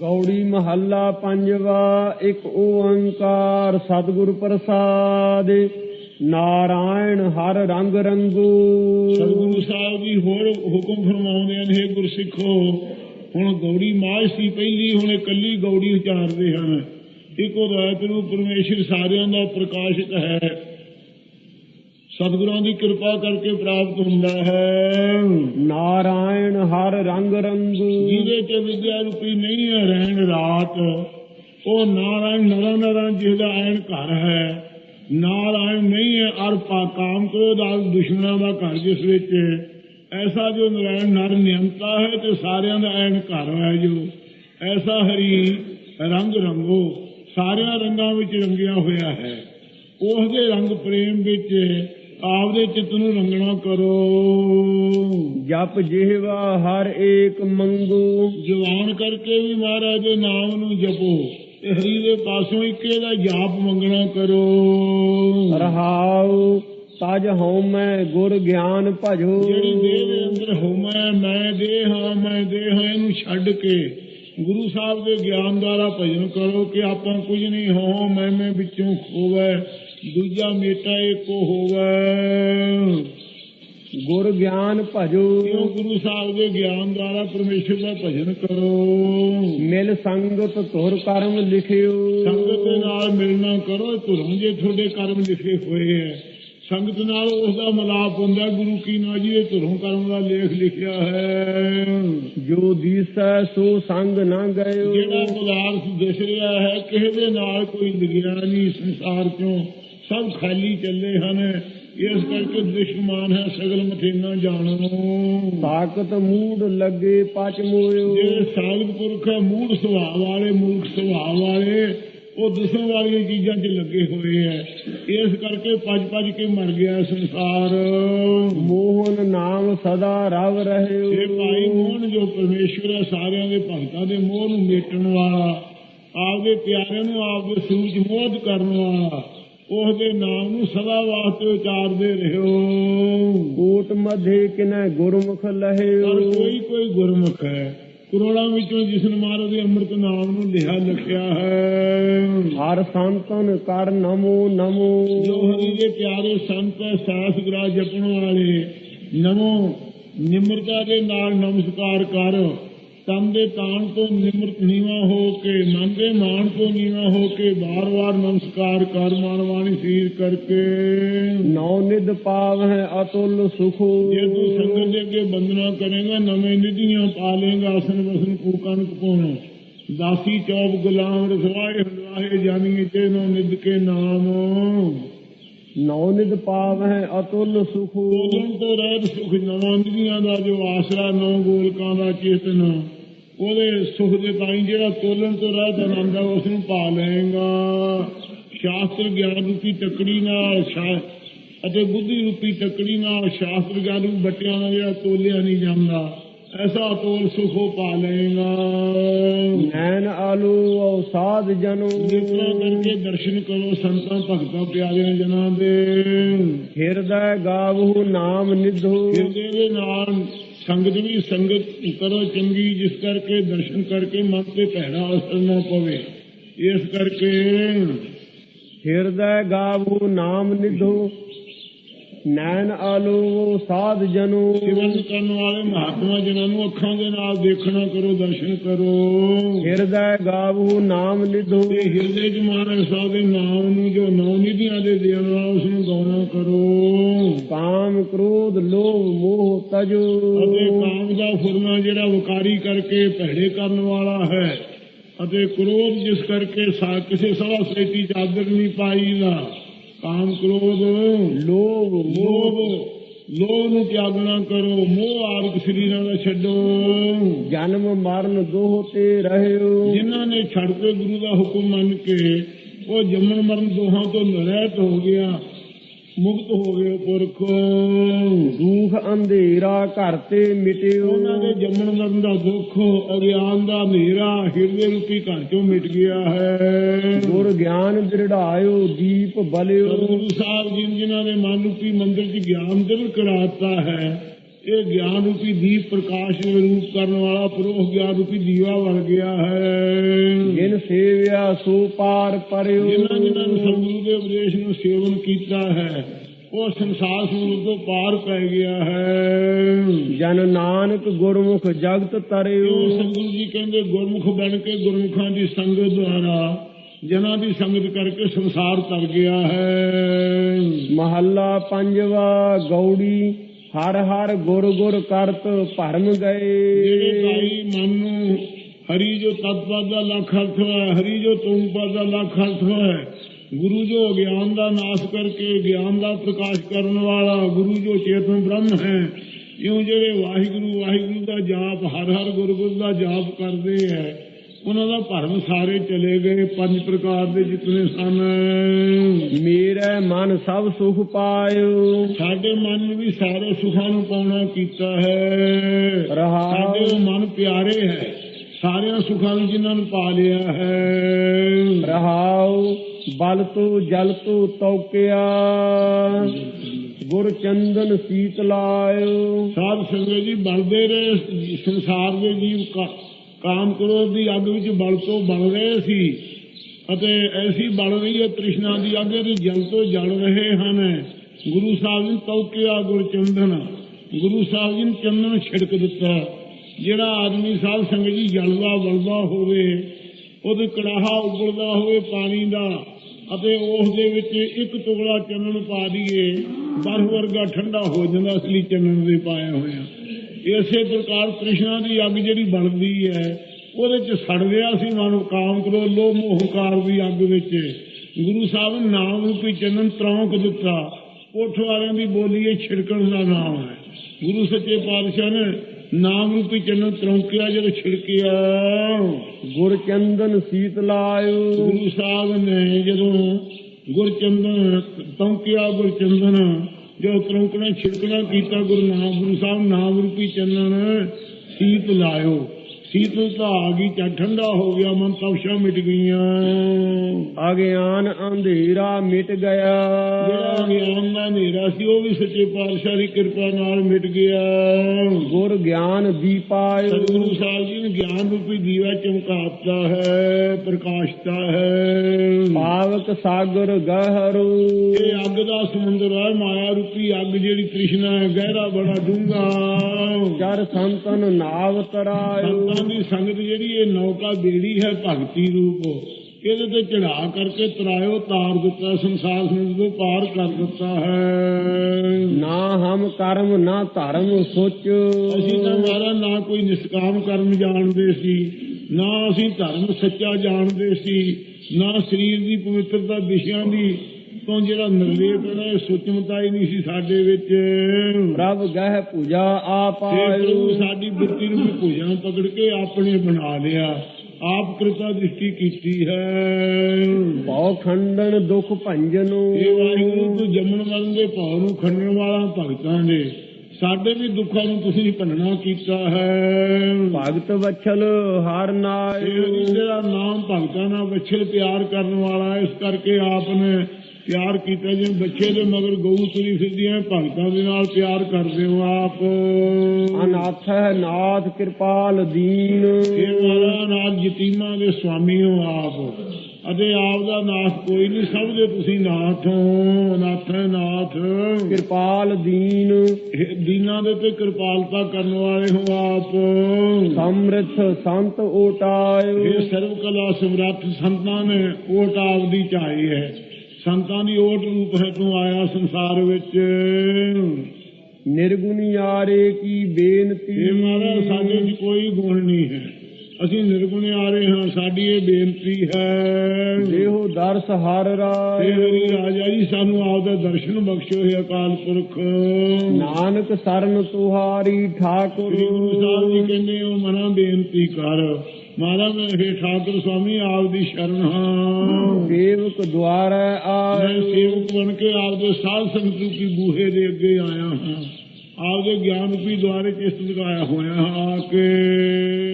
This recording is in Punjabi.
ਕੌੜੀ ਮਹੱਲਾ ਪੰਜਵਾ, ਇੱਕ ਓੰਕਾਰ ਸਤਿਗੁਰ ਪ੍ਰਸਾਦ। ਨਾਰਾਇਣ ਹਰ ਰੰਗ ਰੰਗੂ। ਸਤਿਗੁਰੂ ਸਾਹਿਬ ਜੀ ਹੋਰ ਹੁਕਮ ਫਰਮਾਉਂਦੇ ਹਨ हे ਗੁਰਸਿੱਖੋ, ਹੁਣ ਗੌੜੀ ਮਾਝ ਸੀ ਪਹਿਲੀ, ਹੁਣ ਇਕੱਲੀ ਗੌੜੀ ਉਚਾਰਦੇ ਹਨ। ਇੱਕੋ ਰਾਤ ਨੂੰ ਪਰਮੇਸ਼ਰ ਸਾਰਿਆਂ ਦਾ ਪ੍ਰਕਾਸ਼ਿਤ ਹੈ। ਸਤਿਗੁਰਾਂ ਦੀ ਕਿਰਪਾ ਕਰਕੇ ਪ੍ਰਾਪਤ ਹੁੰਦਾ ਹੈ। ਨਾਰਾਇਣ ਹਰ ਰੰਗ ਰੰਗੂ। ਜਿਹਦੇ ਚ ਵਿਦਿਆ ਰੂਪੀ ਨਹੀਂ ਹੈ ਰਹਿਣ ਰਾਤ। ਉਹ ਨਾਰਾਇਣ ਨਰਾਂ ਨਰਾਂ ਜਿਹਦਾ ਐਨ ਘਰ ਹੈ। ਨਾਰਾਇਣ ਨਹੀਂ ਹੈ ਅਰ ਪਾ ਕਾਮ ਕ੍ਰੋਧ ਆਦਿ ਦੁਸ਼ਮਣਾਂ ਦਾ ਘਰ ਜਿਸ ਵਿੱਚ। ਐਸਾ ਜੋ ਨਾਰਾਇਣ ਨਰ ਨਿਯੰਤਾ ਹੈ ਤੇ ਸਾਰਿਆਂ ਦਾ ਐਨ ਘਰ ਹੈ ਜੋ। ਐਸਾ ਹਰੀ ਰੰਗ ਰੰਗੋ ਸਾਰਿਆਂ ਰੰਗਾਂ ਵਿੱਚ ਰੰਗਿਆ ਹੋਇਆ ਹੈ। ਉਸ ਦੇ ਰੰਗ ਪ੍ਰੇਮ ਵਿੱਚ ਆਪਦੇ ਚਿੱਤ ਨੂੰ ਰੰਗਣਾ ਕਰੋ। ਜਪ ਜਿਹਵਾ ਹਰ ਏਕ ਮੰਗੂ। ਜਵਾਨ ਕਰਕੇ ਵੀ ਮਹਾਰਾਜ ਦੇ ਨਾਮ ਨੂੰ ਜਪੋ। ਤੇ ਹਰੀ ਦੇ ਪਾਸੋਂ ਇੱਕੇ ਦਾ ਜਾਪ ਮੰਗਣਾ ਕਰੋ। ਰਹਾਉ ਤਜ ਹਉ ਮੈਂ ਗੁਰ ਗਿਆਨ ਭਜੋ। ਜਿਹੜੀ ਦੇਹ ਦੇ ਅੰਦਰ ਹੋਮੈ ਮੈਂ ਦੇਹ ਹਾਂ ਮੈਂ ਦੇਹ ਹਾਂ ਇਹਨੂੰ ਛੱਡ ਕੇ ਗੁਰੂ ਸਾਹਿਬ ਦੇ ਗਿਆਨ ਦੁਆਰਾ ਭਜਨ ਕਰੋ ਕਿ ਆਪਾਂ ਕੁਝ ਨਹੀਂ ਹੋ ਮੈਂ ਮੈਂ ਵਿੱਚੋਂ ਖੋਵੈ। ਦੂਜਾ ਮੇਟਾ ਏਕੋ ਹੋਵੈ। ਗੁਰ ਗਿਆਨ ਭਜੋ। ਕਿਉਂ ਗੁਰੂ ਸਾਹਿਬ ਦੇ ਗਿਆਨ ਦੁਆਰਾ ਪਰਮੇਸ਼ਰ ਦਾ ਭਜਨ ਕਰੋ। ਮਿਲ ਸੰਗਤ ਤੁਰ ਕਰਮ ਲਿਖਿਓ। ਸੰਗਤ ਦੇ ਨਾਲ ਮਿਲਣਾ ਕਰੋ ਧਰਮ ਜੇ ਤੁਹਾਡੇ ਕਰਮ ਲਿਖੇ ਹੋਏ ਹੈ ਸੰਗਤ ਨਾਲ ਉਸ ਦਾ ਮਲਾਪ ਹੁੰਦਾ ਗੁਰੂ ਕੀ ਨਾ ਜੀ ਇਹ ਧਰਮ ਕਰਮ ਦਾ ਲੇਖ ਲਿਖਿਆ ਹੈ। ਜੋ ਦੀਸੈ ਸੋ ਸੰਗ ਨਾ ਗਇਓ। ਜਿਹੜਾ ਪਦਾਰਥ ਦਿਸ ਰਿਹਾ ਹੈ ਕਿਸੇ ਦੇ ਨਾਲ ਕੋਈ ਲਿਗਿਆ ਨਹੀਂ ਸੰਸਾਰ ਚੋਂ। ਸਭ ਖਾਲੀ ਚੱਲੇ ਹਨ। ਇਸ ਕਰਕੇ ਦੁਸ਼ਮਣ ਹੈ ਸਗਲ ਮਥੇਨਾ ਜਾਣੋ ਤਾਕਤ ਮੂਡ ਲੱਗੇ ਪਚ ਮੋਇਓ। ਜਿਹੜੇ ਸਾਧਕ ਪੁਰਖ ਹੈ ਮੂੜ ਸੁਭਾਅ ਵਾਲੇ ਮੂਰਖ ਸੁਭਾਅ ਵਾਲੇ ਉਹ ਦਿਸਣ ਵਾਲੀਆਂ ਚੀਜ਼ਾਂ 'ਚ ਲੱਗੇ ਹੋਏ ਐ ਇਸ ਕਰਕੇ ਭੱਜ ਭੱਜ ਕੇ ਮਰ ਗਿਆ ਸੰਸਾਰ। ਮੋਹਨ ਨਾਮ ਸਦਾ ਰਵ ਇਹ ਰਹਿਓ ਭਾਈ ਮੋਹਨ ਜੋ ਪਰਮੇਸ਼ਵਰ ਹੈ ਸਾਰਿਆਂ ਦੇ ਭਗਤਾਂ ਦੇ ਮੋਹ ਨੂੰ ਮੇਟਣ ਵਾਲਾ ਆਪਦੇ ਪਿਆਰਿਆਂ ਨੂੰ ਆਪਦੇ ਸੂਰਜ ਮੋਦ ਕਰਨ ਵਾਲਾ ਉਸ ਦੇ ਨਾਮ ਨੂੰ ਸਦਾ ਵਾਸਤੇ ਉਚਾਰਦੇ ਰਹੋ। ਕੋਟ ਮਧੇ ਕਿਨੈ ਗੁਰਮੁਖ ਪਰ ਲਹਿਓ ਕੋਈ ਕੋਈ ਗੁਰਮੁਖ ਹੈ। ਕਰੋੜਾਂ ਵਿੱਚੋਂ ਜਿਸ ਨੇ ਮਹਾਰਾਜ ਦੇ ਅੰਮ੍ਰਿਤ ਨਾਮ ਨੂੰ ਲਿਆ ਲਿਖਿਆ ਹੈ। ਹਰ ਸੰਤਨ ਕਰ ਨਮੋ ਨਮੋ। ਜੋ ਹਰੀ ਦੇ ਪਿਆਰੇ ਸੰਤ ਸਾਸ ਗਰਾ ਜਪਣ ਵਾਲੇ ਨਮੋ ਨਿਮਰਤਾ ਦੇ ਨਾਲ ਨਮਸਕਾਰ ਕਰ। ਤਨ ਦੇ ਤਾਣ ਤੋਂ ਨਿਮਰਤ ਨੀਵਾ ਹੋ ਕੇ ਮਨ ਦੇ ਮਾਣ ਤੋਂ ਨੀਵਾ ਹੋ ਕੇ ਬਾਰ-ਬਾਰ ਨਮਸਕਾਰ ਕਰ ਮਾਨਵਾਣੀ ਸੀਰ ਕਰਕੇ। ਨੌ ਨਿਧ ਪਾਵ ਹੈ ਅਤੁਲ ਸੁਖੋ। ਜੇ ਤੂੰ ਸੰਗਤ ਦੇ ਅੱਗੇ ਬੰਦਨਾ ਕਰੇਗਾ ਨਵੇਂ ਨਿਧੀਆਂ ਪਾ ਲੇਗਾ ਆਸਨ ਵਸਨ ਕੂਕਨ ਕਪੋਣ ਦਾਸੀ ਚੌਬ ਗੁਲਾਮ ਰਸਵਾਏ ਹੰਡਵਾਏ ਜਾਨੀਏ ਤੇ ਨੋ ਨਿਧ ਕੇ ਨਾਮ। ਨੌ ਨਿਧ ਪਾਵ ਹੈ ਅਤੁਲ ਸੁਖੋ। ਉਦੋਂ ਤੋਂ ਰਹਿਤ ਸੁਖ ਨਵਾਂ ਨਿਧੀਆਂ ਦਾ ਜੋ ਆਸਰਾ ਨੌ ਗੋਲਕਾਂ ਦਾ ਚੇਤਨ। ਉਹਦੇ ਸੁਖ ਦੇ ਤਾਈ ਜਿਹੜਾ ਤੋਲਣ ਤੋਂ ਰਹਿਤ ਆਨੰਦ ਹੈ ਉਸ ਨੂੰ ਪਾ ਲਏਗਾ। ਸ਼ਾਸਤਰ ਗਿਆਨ ਰੂਪੀ ਤਕੜੀ ਨਾਲ ਅਤੇ ਬੁੱਧੀ ਰੂਪੀ ਤਕੜੀ ਨਾਲ ਸ਼ਾਸਤਰ ਗਿਆਨ ਰੂਪੀ ਬੱਟਿਆਂ ਨਾਲ ਜਿਹੜਾ ਤੋਲਿਆ ਨਹੀਂ ਜਾਂਦਾ ਐਸਾ ਤੋਲ ਸੁਖੋ ਪਾ ਲਏਗਾ। ਨੈਣ ਆਲੂ ਔ ਸਾਧ ਜਨੋ। ਜਿਤਨਾ ਕਰਕੇ ਦਰਸ਼ਨ ਕਰੋ ਸੰਤਾਂ ਭਗਤਾਂ ਪਿਆਰਿਆਂ ਜਨਾਂ ਦੇ। ਹਿਰਦੈ ਗਾਵਹੁ ਨਾਮ ਨਿਧੋ। ਹਿਰਦੇ ਦੇ ਨਾਲ ਸੰਗਤ ਵੀ ਸੰਗਤ ਕਰੋ ਚੰਗੀ ਜਿਸ ਕਰਕੇ ਦਰਸ਼ਨ ਕਰਕੇ ਮਨ ਤੇ ਭੈੜਾ ਅਸਰ ਨਾ ਪਵੇ। ਇਸ ਕਰਕੇ ਹਿਰਦੈ ਗਾਵਹੁ ਨਾਮ ਨਿਧੋ। ਨੈਣ ਆਲੂ ਸਾਧ ਜਨੋ। ਸਿਵਨ ਕਰਨ ਵਾਲੇ ਮਹਾਤਮਾ ਜਿਨ੍ਹਾਂ ਨੂੰ ਅੱਖਾਂ ਦੇ ਨਾਲ ਦੇਖਣਾ ਕਰੋ ਦਰਸ਼ਨ ਕਰੋ। ਹਿਰਦੈ ਗਾਵਹੁ ਨਾਮ ਨਿਧੋ। ਤੇ ਹਿਰਦੇ ਚ ਮਹਾਰਾਜ ਸਾਹਿਬ ਦੇ ਨਾਮ ਨੂੰ ਜੋ ਨੌ ਨਿਧੀਆਂ ਦੇ ਦੇਣ ਵਾਲਾ ਉਸ ਨੂੰ ਗਾਉਣਾ ਕਰੋ। ਕਾਮ ਕ੍ਰੋਧ ਲੋਭ ਮੋਹ ਤਜੋ। ਅਤੇ ਕਾਮ ਦਾ ਫੁਰਨਾ ਜਿਹੜਾ ਵਕਾਰੀ ਕਰਕੇ ਭੈੜੇ ਕਰਨ ਵਾਲਾ ਹੈ ਅਤੇ ਕ੍ਰੋਧ ਜਿਸ ਕਰਕੇ ਸਾ ਕਿਸੇ ਸਵਾ ਸੇਤੀ ਚਾਦਰ ਨਹੀਂ ਪਾਈਦਾ। ਕਾਮ ਕ੍ਰੋਧ ਲੋਭ ਲੋਭ ਲੋਭ ਨੂੰ ਤਿਆਗਣਾ ਕਰੋ ਮੋਹ ਆਦਿਕ ਸਰੀਰਾਂ ਦਾ ਛੱਡੋ। ਜਨਮ ਮਰਨ ਦੋਹ ਤੇ ਰਹਿਓ। ਜਿਨ੍ਹਾਂ ਨੇ ਛੱਡ ਕੇ ਗੁਰੂ ਦਾ ਹੁਕਮ ਮੰਨ ਕੇ ਉਹ ਜੰਮਣ ਮਰਨ ਦੋਹਾਂ ਤੋਂ ਨਰਹਿਤ ਹੋ ਗਿਆ। ਮੁਕਤ ਹੋ ਗਏ ਪੁਰਖ। ਦੁਖ ਅੰਧੇਰਾ ਘਰ ਤੇ ਮਿਟਿਓ। ਉਹਨਾਂ ਦੇ ਜੰਮਣ ਮਰਨ ਦਾ ਦੁੱਖ ਅਗਿਆਨ ਦਾ ਹਨੇਰਾ ਹਿਰਦੇ ਰੂਪੀ ਘਰ ਚੋਂ ਮਿਟ ਗਿਆ ਹੈ। ਗੁਰ ਗਿਆਨ ਦ੍ਰਿੜਾਇਓ ਦੀਪ ਬਲਿਓ। ਗੁਰੂ ਸਾਹਿਬ ਜੀ ਨੇ ਜਿਨ੍ਹਾਂ ਦੇ ਮਨ ਰੂਪੀ ਮੰਦਿਰ 'ਚ ਗਿਆਨ ਦਿਵ ਕਰਾਤਾ ਹੈ ਇਹ ਗਿਆਨ ਰੂਪੀ ਦੀਪ ਪ੍ਰਕਾਸ਼ ਰੂਪ ਕਰਨ ਵਾਲਾ ਪ੍ਰੋਹ ਗਿਆਨ ਰੂਪੀ ਦੀਵਾ ਬਣ ਗਿਆ ਹੈ। ਸੋ ਪਾਰ ਪਰਿਓ ਜਿਨ੍ਹਾਂ ਜਿਨ੍ਹਾਂ ਨੇ ਦੇ ਉਪਦੇਸ਼ ਨੂੰ ਸੇਵਨ ਕੀਤਾ ਹੈ ਉਹ ਸੰਸਾਰ ਸਮੁੰਦਰ ਤੋਂ ਪਾਰ ਪੈ ਗਿਆ ਹੈ। ਜਨ ਨਾਨਕ ਗੁਰਮੁਖ ਜਗਤ ਤਰਿਓ ਉਹ ਸਤਿਗੁਰੂ ਜੀ ਕਹਿੰਦੇ ਗੁਰਮੁਖ ਬਣ ਕੇ ਗੁਰਮੁਖਾਂ ਦੀ ਸੰਗਤ ਦੁਆਰਾ ਜਨਾਂ ਦੀ ਸੰਗਤ ਕਰਕੇ ਸੰਸਾਰ ਤਰ ਗਿਆ ਹੈ। ਮਹੱਲਾ ਪੰਜਵਾ ਗੌੜੀ। ਹਰ ਹਰ ਗੁਰ ਗੁਰ ਕਰਤ ਭਰਮ ਜਿਹੜੇ ਭਾਈ ਮਨ ਨੂੰ ਹਰੀ ਜੋ ਤਤਪਦ ਦਾ ਲੱਖ ਅਰਥ ਹੈ ਹਰੀ ਜੋ ਤੁਮ ਪਦ ਦਾ ਲੱਖ ਅਰਥ ਹੈ ਗੁਰੂ ਜੋ ਗਿਆਨ ਦਾ ਨਾਸ਼ ਕਰਕੇ ਗਿਆਨ ਦਾ ਪ੍ਰਕਾਸ਼ ਕਰਨ ਵਾਲਾ, ਗੁਰੂ ਜੋ ਚੇਤਨ ਬ੍ਰਹਮ ਹੈ, ਇਉਂ ਜਿਹੜੇ ਵਾਹਿਗੁਰੂ ਵਾਹਿਗੁਰੂ ਦਾ ਜਾਪ ਹਰ ਹਰ ਗੁਰ ਦਾ ਜਾਪ ਕਰਦੇ ਹੈ ਉਹਨਾਂ ਦਾ ਭਰਮ ਸਾਰੇ ਚਲੇ ਗਏ ਪੰਜ ਪ੍ਰਕਾਰ ਦੇ ਜਿਤਨੇ ਸਨ। ਮੇਰੇ ਮਨ ਸਭ ਸੁਖ ਪਾਇਓ। ਸਾਡੇ ਮਨ ਨੂੰ ਵੀ ਸਾਰੇ ਸੁਖਾਂ ਨੂੰ ਪਾਉਣਾ ਕੀਤਾ ਹੈ। ਸਾਡੇ ਮਨ ਪਿਆਰੇ ਹੈ ਸਾਰਿਆਂ ਸੁਖਾਂ ਨੂੰ ਜਿਨ੍ਹਾਂ ਨੂੰ ਪਾ ਲਿਆ ਹੈ। ਰਹਾਉ ਬਲ ਤੋ ਜਲ ਤੋ ਤੌਕਿਆ। ਗੁਰ ਚੰਦਨ ਸੀਤ ਲਾਇਓ। ਸਾਧ ਸੰਗਤ ਜੀ ਬਲਦੇ ਰਹੇ ਸੰਸਾਰ ਦੇ ਜੀਵ ਕਾ- ਕਾਮ ਕ੍ਰੋਧ ਦੀ ਅੱਗ ਵਿੱਚ ਬਲ ਤੋਂ ਬਲ ਰਹੇ ਸੀ ਅਤੇ ਐਸੀ ਬਲ ਰਹੀ ਹੈ ਤ੍ਰਿਸ਼ਨਾ ਦੀ ਅੱਗ ਦੇ ਜਲ ਤੋਂ ਜਲ ਰਹੇ ਹਨ। ਗੁਰੂ ਸਾਹਿਬ ਨੇ ਤੌਕਿਆ ਗੁਰ ਚੰਦਨ। ਗੁਰੂ ਸਾਹਿਬ ਜੀ ਨੇ ਚੰਦਨ ਛਿੜਕ ਦਿੱਤਾ। ਜਿਹੜਾ ਆਦਮੀ ਸਾਹਿਬ ਸੰਗਤ ਜੀ ਜਲਦਾ ਬਲਦਾ ਹੋਵੇ, ਉਹਦੇ ਕੜਾਹਾ ਉਬਲਦਾ ਹੋਵੇ ਪਾਣੀ ਦਾ ਅਤੇ ਉਸ ਦੇ ਵਿੱਚ ਇੱਕ ਟੁਕੜਾ ਚੰਨਣ ਪਾ ਦਈਏ, ਬਰਫ਼ ਵਰਗਾ ਠੰਡਾ ਹੋ ਜਾਂਦਾ ਅਸਲੀ ਚੰਨਣ ਦੇ ਪਾਇਆ ਹੋਇਆ। ਇਸੇ ਪ੍ਰਕਾਰ ਕ੍ਰਿਸ਼ਨਾ ਦੀ ਅੱਗ ਜਿਹੜੀ ਬਲਦੀ ਹੈ ਉਹਦੇ ਚ ਸੜ ਗਿਆ ਸੀ ਮਨ ਕਾਮ ਕਰੋ ਲੋਭ ਮੋਹ ਹੰਕਾਰ ਦੀ ਅੱਗ ਵਿੱਚ। ਗੁਰੂ ਸਾਹਿਬ ਨੇ ਨਾਮ ਰੂਪੀ ਚੰਨਨ ਤਰੌਂਕ ਦਿੱਤਾ। ਉਠ ਵਾਲਿਆਂ ਦੀ ਬੋਲੀ ਇਹ ਛਿੜਕਣ ਦਾ ਨਾਮ ਹੈ। ਗੁਰੂ ਸੱਚੇ ਪਾਤਸ਼ਾਹ ਨੇ ਨਾਮ ਰੂਪੀ ਚੰਨਨ ਤਰੌਂਕਿਆ ਜਦੋਂ ਛਿੜਕਿਆ। ਗੁਰ ਚੰਦਨ ਸੀਤ ਲਾਇਓ। ਗੁਰੂ ਸਾਹਿਬ ਨੇ ਜਦੋਂ ਗੁਰਚੰਦਨ ਤੌਂਕਿਆ ਗੁਰਚੰਦਨ ਜੋ ਤਰੌਂਕਣਾ ਛਿੜਕਣਾ ਕੀਤਾ ਗੁਰੂ ਨਾਮ ਗੁਰੂ ਸਾਹਿਬ ਨਾਮ ਰੂਪੀ ਚੰਨਨ ਸੀਤ ਲਾਇਓ। ਸੀਤਲਤਾ ਆ ਗਈ ਚਾ ਠੰਡਾ ਹੋ ਗਿਆ ਮਨ ਤਪਸ਼ਾਂ ਮਿਟ ਗਈਆਂ। ਅਗਿਆਨ ਅੰਧੇਰਾ ਮਿਟ ਗਿਆ। ਜਿਹੜਾ ਗਿਆਨ ਦਾ ਹਨੇਰਾ ਸੀ ਉਹ ਵੀ ਸੱਚੇ ਪਾਤਸ਼ਾਹ ਦੀ ਕਿਰਪਾ ਨਾਲ ਮਿਟ ਗਿਆ। ਗੁਰ ਗਿਆਨ ਦੀਪਾਇਓ ਸਤਿਗੁਰੂ ਸਾਹਿਬ ਜੀ ਨੇ ਗਿਆਨ ਰੂਪੀ ਦੀਵਾ ਚਮਕਾਤਾ ਹੈ ਪ੍ਰਕਾਸ਼ਤਾ ਹੈ। ਪਾਵਕ ਸਾਗਰ ਗਹਿਰੂ। ਇਹ ਅੱਗ ਦਾ ਸਮੁੰਦਰ ਹੈ ਮਾਇਆ ਰੂਪੀ ਅੱਗ ਜਿਹੜੀ ਤ੍ਰਿਸ਼ਨਾ ਹੈ ਗਹਿਰਾ ਬੜਾ ਡੂੰਘਾ। ਚਰ ਸੰਤਨ ਨਾਵ ਤਰਾਇਓ। ਸੰਤਾਂ ਦੀ ਸੰਗਤ ਜਿਹੜੀ ਇਹ ਨੌਕਾ ਬੇੜੀ ਹੈ ਭਗਤੀ ਰੂਪ ਇਹਦੇ ਤੇ ਚੜਾ ਕਰਕੇ ਤਰਾਇਓ ਤਾਰ ਦਿੱਤਾ ਸੰਸਾਰ ਸਮੁੰਦਰ ਪਾਰ ਕਰ ਦਿੱਤਾ ਹੈ। ਨਾ ਹਮ ਕਰਮ ਨਾ ਧਰਮ ਸੋਚ। ਅਸੀਂ ਤਾਂ ਮਾਰਾ ਨਾ ਕੋਈ ਨਿਸ਼ਕਾਮ ਕਰਮ ਜਾਣਦੇ ਸੀ ਨਾ ਅਸੀਂ ਧਰਮ ਸੱਚਾ ਜਾਣਦੇ ਸੀ ਨਾ ਸਰੀਰ ਦੀ ਪਵਿੱਤਰਤਾ ਵਿਸ਼ਿਆਂ ਦੀ ਤੋਂ ਜਿਹੜਾ ਨਿਰਲੇਪ ਇਹ ਸੁਚਮਤਾ ਹੀ ਨਹੀਂ ਸੀ ਸਾਡੇ ਵਿੱਚ। ਪ੍ਰਭ ਗਹਿ ਪੂਜਾ ਆਪਾਇਓ ਪ੍ਰਭੂ ਸਾਡੀ ਬਿਰਤੀ ਨੂੰ ਵੀ ਭੁਜਾਂ ਪਕੜ ਕੇ ਆਪਣੇ ਬਣਾ ਲਿਆ। ਆਪ ਕਿਰਪਾ ਦ੍ਰਿਸ਼ਟੀ ਕੀਤੀ ਹੈ। ਭਉ ਖੰਡਨ ਦੁਖ ਭੰਜਨੋ। ਇਹ ਵਾਹਿਗੁਰੂ ਤੂੰ ਜੰਮਣ ਵਾਲਿਆਂ ਦੇ ਭਾਵ ਨੂੰ ਖੰਡਣ ਵਾਲਾ ਭਗਤਾਂ ਦੇ ਸਾਡੇ ਵੀ ਦੁੱਖਾਂ ਨੂੰ ਤੁਸੀਂ ਭੰਨਣਾ ਕੀਤਾ ਹੈ। ਭਗਤ ਵਛਲ ਹਰ ਨਾਇਓ ਜਿਹੜਾ ਨਾਮ ਭਗਤਾਂ ਨਾਲ ਵਿਛਲ ਪਿਆਰ ਕਰਨ ਵਾਲਾ ਇਸ ਕਰਕੇ ਆਪ ਨੇ ਪਿਆਰ ਕੀਤਾ ਜਿਵੇਂ ਬੱਚੇ ਦੇ ਮਗਰ ਗਊ ਤੁਰੀ ਫਿਰਦੀ ਹੈ ਭਗਤਾਂ ਦੇ ਨਾਲ ਪਿਆਰ ਕਰਦੇ ਹੋ ਆਪ। ਅਨਾਥ ਹੈ ਨਾਥ ਕਿਰਪਾਲ ਦੀਨ। ਇਹ ਵਾਲਾ ਨਾਥ ਯਤੀਮਾਂ ਦੇ ਸਵਾਮੀ ਹੋ ਆਪ। ਅਤੇ ਆਪ ਦਾ ਨਾਥ ਕੋਈ ਨਹੀਂ ਸਭ ਦੇ ਤੁਸੀਂ ਨਾਥ ਹੋ। ਨਾਥ ਹੈ ਨਾਥ। ਕਿਰਪਾਲ ਦੀਨ। ਦੀਨਾਂ ਦੇ ਤੇ ਕਿਰਪਾਲਤਾ ਕਰਨ ਵਾਲੇ ਹੋ ਆਪ। ਸਮ੍ਰਿਥ ਸੰਤ ਓਟਾਇਓ ਇਹ ਸਰਵ ਕਲਾ ਸਮਰੱਥ ਸੰਤਾਂ ਨੇ ਓਟ ਆਪ ਦੀ ਚਾਹੀ ਹੈ। ਸੰਤਾਂ ਦੀ ਓਟ ਰੂਪ ਹੈ ਤੂੰ ਆਇਆ ਸੰਸਾਰ ਵਿੱਚ। ਨਿਰਗੁਣਿਆਰੇ ਕੀ ਬੇਨਤੀ? ਇਹ ਮਹਾਰਾਜ ਸਾਡੇ ਵਿੱਚ ਕੋਈ ਗੁਣ ਨਹੀਂ ਹੈ। ਅਸੀਂ ਨਿਰਗੁਣ ਆ ਰਹੇ ਹਾਂ ਸਾਡੀ ਇਹ ਬੇਨਤੀ ਹੈ। ਦੇਹੋ ਦਰਸ ਹਰ ਤੇ ਰਾਇ ਹਰੀ ਰਾਜਾ ਜੀ ਸਾਨੂੰ ਆਪ ਦਾ ਦਰਸ਼ਨ ਬਖਸ਼ੋ ਹੈ ਅਕਾਲ ਪੁਰਖ। ਨਾਨਕ ਸਰਨ ਤੁਹਾਰੀ ਠਾਕੁਰ। ਸ੍ਰੀ ਗੁਰੂ ਸਾਹਿਬ ਜੀ ਕਹਿੰਦੇ ਹੋ ਮਨਾ ਬੇਨਤੀ ਕਰ। ਮਹਾਰਾਜ ਮੈਂ ਹੇ ਠਾਕੁਰ ਸਵਾਮੀ ਆਪ ਦੀ ਸ਼ਰਨ ਹਾਂ। ਸੇਵਕ ਦੁਆਰਾ ਮੈਂ ਆਇ ਸੇਵਕ ਬਣ ਕੇ ਆਪ ਦੇ ਸਾਧ ਸੰਗਤ ਰੂਪੀ ਬੂਹੇ ਦੇ ਅੱਗੇ ਆਇਆ ਹਾਂ। ਆਪ ਦੇ ਗਿਆਨ ਰੂਪੀ ਦੁਆਰੇ ਇਸ ਲਗਾਇਆ ਹੋਇਆ ਹਾਂ ਆ ਕੇ।